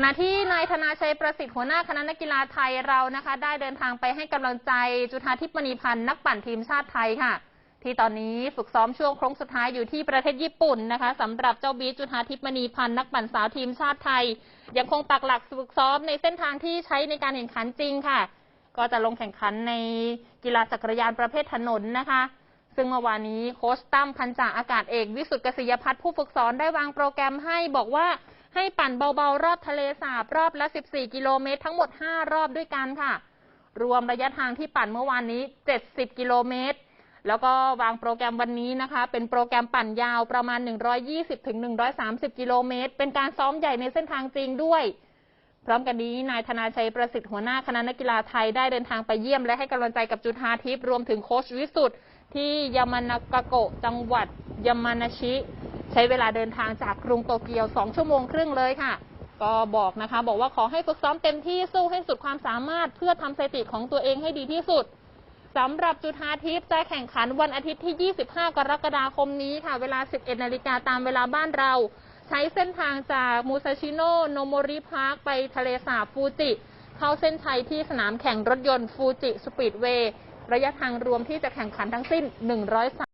ขณะที่นายธนาชัยประสิทธิ์หัวหน้าคณะนักกีฬาไทยเรานะคะ ได้เดินทางไปให้กำลังใจจุธาทิพย์มณีพันธ์นักปั่นทีมชาติไทยค่ะ ที่ตอนนี้ฝึกซ้อมช่วงโค้งสุดท้ายอยู่ที่ประเทศญี่ปุ่นนะคะสำหรับเจ้าบีจุธาทิพย์มณีพันธ์นักปั่นสาวทีมชาติไทย ยังคงปักหลักฝึกซ้อมในเส้นทางที่ใช้ในการแข่งขันจริงค่ะ ก็จะลงแข่งขันในกีฬาจักรยานประเภทถนนนะคะซึ่งเมื่อวานนี้โค้ชตั้มพันจ่าอากาศเอกวิสุทธิ์กษิยพัฒน์ผู้ฝึกสอนได้วางโปรแกรมให้บอกว่า ให้ปั่นเบาๆ รอบทะเลสาบรอบละ 14 กิโลเมตรทั้งหมด 5 รอบด้วยกันค่ะ รวมระยะทางที่ปั่นเมื่อวานนี้ 70 กิโลเมตร แล้วก็วางโปรแกรมวันนี้นะคะ เป็นโปรแกรมปั่นยาวประมาณ 120-130 กิโลเมตร เป็นการซ้อมใหญ่ในเส้นทางจริงด้วยพร้อมกันนี้นายธนาชัยประสิทธิ์หัวหน้าคณะนักกีฬาไทยได้เดินทางไปเยี่ยมและให้กำลังใจกับจุธาทิพย์รวมถึงโค้ชวิสุทธ์ที่ยามานากาโกะจังหวัดยามานาชิ ใช้เวลาเดินทางจากกรุงโตเกียว 2 ชั่วโมงครึ่งเลยค่ะ ก็บอกนะคะ บอกว่าขอให้ฝึกซ้อมเต็มที่สู้ให้สุดความสามารถเพื่อทำสถิติของตัวเองให้ดีที่สุดสำหรับจุธาทิพย์จะแข่งขันวันอาทิตย์ที่ 25 กรกฎาคมนี้ค่ะ เวลา 11 นาฬิกาตามเวลาบ้านเรา ใช้เส้นทางจากมูซาชิโนโนโมริพาร์คไปทะเลสาบฟูจิ เข้าเส้นชัยที่สนามแข่งรถยนต์ฟูจิสปีดเวย์ระยะทางรวมที่จะแข่งขันทั้งสิ้น 103